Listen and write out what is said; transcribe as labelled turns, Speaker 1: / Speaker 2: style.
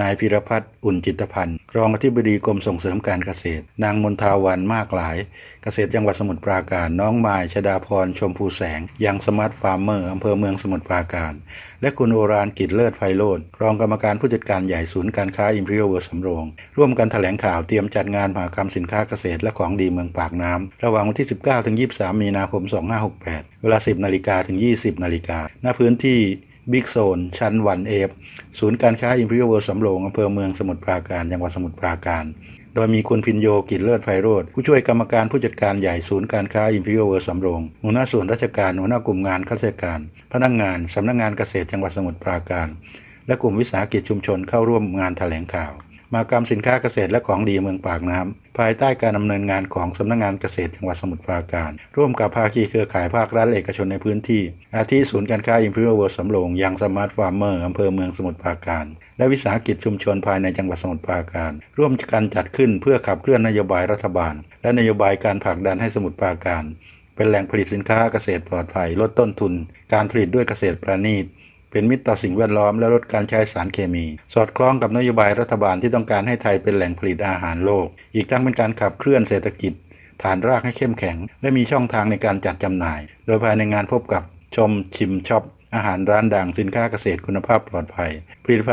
Speaker 1: นายพิรพัฒน์อุ่นจิตพันธ์รองอธิบดีกรมส่งเสริมการเกษตร นางมนทาวันมากหลาย เกษตรจังหวัดสมุทรปราการ น้องมายชดาพรชมพูแสง ยังสมาร์ทฟาร์มเมอร์อำเภอเมืองสมุทรปราการ และคุณโอรานกิจเลิศไพโรธรองกรรมการผู้จัดการใหญ่ศูนย์การค้าอิมพีเรียลเวิร์สำโรง ร่วมกันแถลงข่าวเตรียมจัดงานมหกรรมสินค้าเกษตรและของดีเมืองปากน้ำระหว่างวันที่ 19ถึง23 มีนาคม 2568 เวลา 10นาฬิกาถึง 20นาฬิกาณพื้นที่ บิ๊กโซน ชั้นวันเอฟศูนย์การค้าอิมพีเรียลเวิร์สำโรงอำเภอเมืองสมุทรปราการ จังหวัดสมุทรปราการ โดยมีคุณพินโยกิจเลิศไพโรธผู้ช่วยกรรมการผู้จัดการใหญ่ศูนย์การค้าอิมพีเรียลเวิร์สำโรงหัวหน้าส่วนราชการหัวหน้ากลุ่มงานข้าราชการ พนักงงานสำนักงงานเกษตรจังหวัดสมุทรปราการ และกลุ่มวิสาหกิจชุมชนเข้าร่วมงานแถลงข่าว มากรรมสินค้าเกษตรและของดีเมืองปากน้ำภายใต้การดำเนินงานของสำนักงานเกษตรจังหวัดสมุทรปราการ ร่วมกับภาคีเครือข่ายภาครัฐเอกชนในพื้นที่ อาทิศูนย์การค้าอิมพีเรียลเวิร์สำโรงยังสมาร์ทฟาร์มเมอร์อำเภอเมืองสมุทรปราการ และวิสาหกิจชุมชนภายในจังหวัดสมุทรปราการ ร่วมกันจัดขึ้นเพื่อขับเคลื่อนนโยบายรัฐบาล และนโยบายการผลักดันให้สมุทรปราการ เป็นแหล่งผลิตสินค้าเกษตรปลอดภัยลดต้นทุน การผลิตด้วยเกษตรประณีต เป็นมิตรต่อสิ่งแวดล้อมและลดการใช้สารเคมี สอดคล้องกับนโยบายรัฐบาลที่ต้องการให้ไทยเป็นแหล่งผลิตอาหารโลก อีกทั้งเป็นการขับเคลื่อนเศรษฐกิจ ฐานรากให้เข้มแข็ง และมีช่องทางในการจัดจำหน่าย โดยภายในงานพบกับชมชิมช็อปอาหารร้านดังสินค้าเกษตรคุณภาพปลอดภัยผลิตภัณฑ์